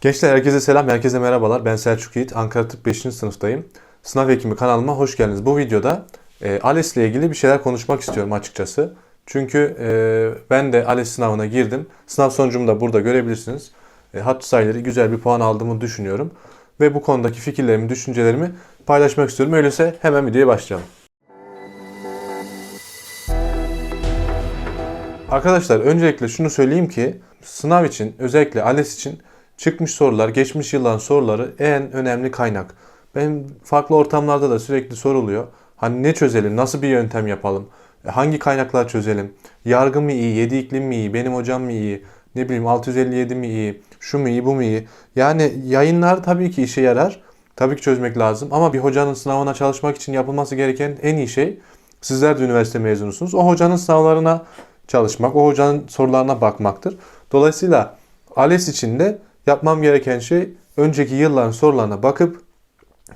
Gençler herkese selam, herkese merhabalar. Ben Selçuk Yiğit, Ankara Tıp 5. sınıftayım. Sınav Hekimi kanalıma hoş geldiniz. Bu videoda e, ALES ile ilgili bir şeyler konuşmak istiyorum açıkçası. Çünkü e, ben de ALES sınavına girdim. Sınav sonucumu da burada görebilirsiniz. E, hat sayıları güzel bir puan aldığımı düşünüyorum. Ve bu konudaki fikirlerimi, düşüncelerimi paylaşmak istiyorum. Öyleyse hemen videoya başlayalım. Arkadaşlar öncelikle şunu söyleyeyim ki sınav için özellikle ALES için çıkmış sorular, geçmiş yılların soruları en önemli kaynak. Benim farklı ortamlarda da sürekli soruluyor. Hani ne çözelim, nasıl bir yöntem yapalım, e, hangi kaynaklar çözelim, yargı mı iyi, yedi iklim mi iyi, benim hocam mı iyi, ne bileyim 657 mi iyi, şu mu iyi, bu mu iyi. Yani yayınlar tabii ki işe yarar. Tabii ki çözmek lazım ama bir hocanın sınavına çalışmak için yapılması gereken en iyi şey sizler de üniversite mezunusunuz. O hocanın sınavlarına çalışmak, o hocanın sorularına bakmaktır. Dolayısıyla ALES için de yapmam gereken şey önceki yılların sorularına bakıp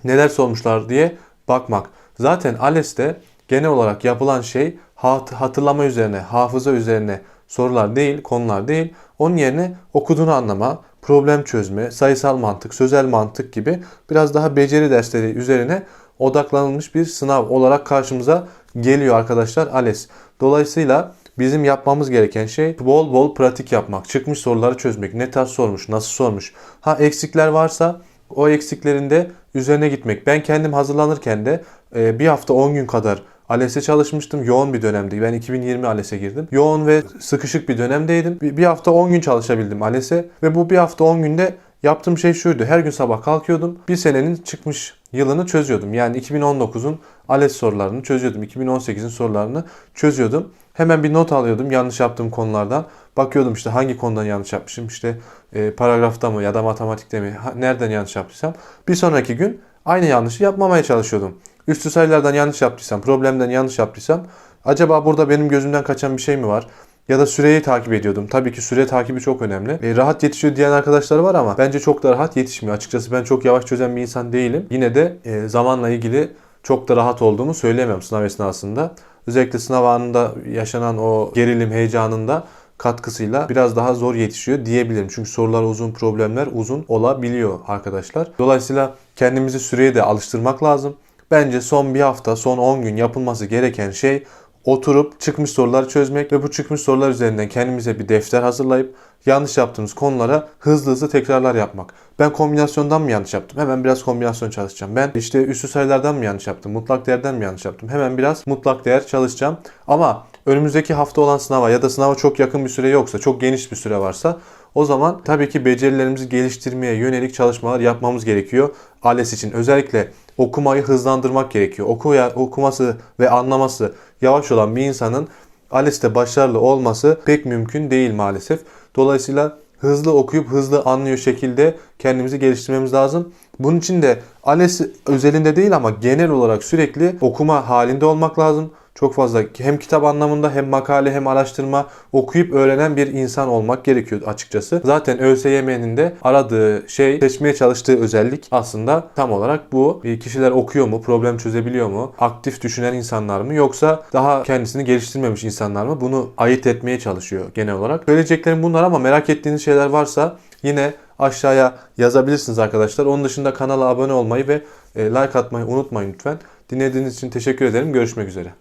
neler sormuşlar diye bakmak. Zaten ALES'te genel olarak yapılan şey hat- hatırlama üzerine, hafıza üzerine sorular değil, konular değil. Onun yerine okuduğunu anlama, problem çözme, sayısal mantık, sözel mantık gibi biraz daha beceri dersleri üzerine odaklanılmış bir sınav olarak karşımıza geliyor arkadaşlar ALES. Dolayısıyla bizim yapmamız gereken şey bol bol pratik yapmak. Çıkmış soruları çözmek. Ne tarz sormuş, nasıl sormuş. Ha eksikler varsa o eksiklerinde üzerine gitmek. Ben kendim hazırlanırken de e, bir hafta 10 gün kadar ALES'e çalışmıştım. Yoğun bir dönemdi. Ben 2020 ALES'e girdim. Yoğun ve sıkışık bir dönemdeydim. Bir, hafta 10 gün çalışabildim ALES'e ve bu bir hafta 10 günde yaptığım şey şuydu. Her gün sabah kalkıyordum. Bir senenin çıkmış yılını çözüyordum. Yani 2019'un ALES sorularını çözüyordum. 2018'in sorularını çözüyordum. Hemen bir not alıyordum yanlış yaptığım konulardan. Bakıyordum işte hangi konudan yanlış yapmışım. İşte e, paragrafta mı ya da matematikte mi ha- nereden yanlış yaptıysam. Bir sonraki gün aynı yanlışı yapmamaya çalışıyordum. Üstü sayılardan yanlış yaptıysam, problemden yanlış yaptıysam acaba burada benim gözümden kaçan bir şey mi var? Ya da süreyi takip ediyordum. Tabii ki süre takibi çok önemli. E, rahat yetişiyor diyen arkadaşlar var ama bence çok da rahat yetişmiyor. Açıkçası ben çok yavaş çözen bir insan değilim. Yine de e, zamanla ilgili çok da rahat olduğumu söyleyemem sınav esnasında. Özellikle sınav anında yaşanan o gerilim heyecanında katkısıyla biraz daha zor yetişiyor diyebilirim. Çünkü sorular uzun, problemler uzun olabiliyor arkadaşlar. Dolayısıyla kendimizi süreye de alıştırmak lazım. Bence son bir hafta, son 10 gün yapılması gereken şey oturup çıkmış soruları çözmek ve bu çıkmış sorular üzerinden kendimize bir defter hazırlayıp yanlış yaptığımız konulara hızlı hızlı tekrarlar yapmak. Ben kombinasyondan mı yanlış yaptım? Hemen biraz kombinasyon çalışacağım. Ben işte üstü sayılardan mı yanlış yaptım? Mutlak değerden mi yanlış yaptım? Hemen biraz mutlak değer çalışacağım. Ama önümüzdeki hafta olan sınava ya da sınava çok yakın bir süre yoksa, çok geniş bir süre varsa o zaman tabii ki becerilerimizi geliştirmeye yönelik çalışmalar yapmamız gerekiyor. ALES için özellikle okumayı hızlandırmak gerekiyor. Okuya, okuması ve anlaması yavaş olan bir insanın ALES'te başarılı olması pek mümkün değil maalesef. Dolayısıyla hızlı okuyup hızlı anlıyor şekilde kendimizi geliştirmemiz lazım. Bunun için de ALES özelinde değil ama genel olarak sürekli okuma halinde olmak lazım. Çok fazla hem kitap anlamında hem makale hem araştırma okuyup öğrenen bir insan olmak gerekiyor açıkçası. Zaten ÖSYM'nin de aradığı şey, seçmeye çalıştığı özellik aslında tam olarak bu. Kişiler okuyor mu, problem çözebiliyor mu, aktif düşünen insanlar mı yoksa daha kendisini geliştirmemiş insanlar mı? Bunu ayırt etmeye çalışıyor genel olarak. Söyleyeceklerim bunlar ama merak ettiğiniz şeyler varsa yine aşağıya yazabilirsiniz arkadaşlar. Onun dışında kanala abone olmayı ve e, like atmayı unutmayın lütfen. Dinlediğiniz için teşekkür ederim. Görüşmek üzere.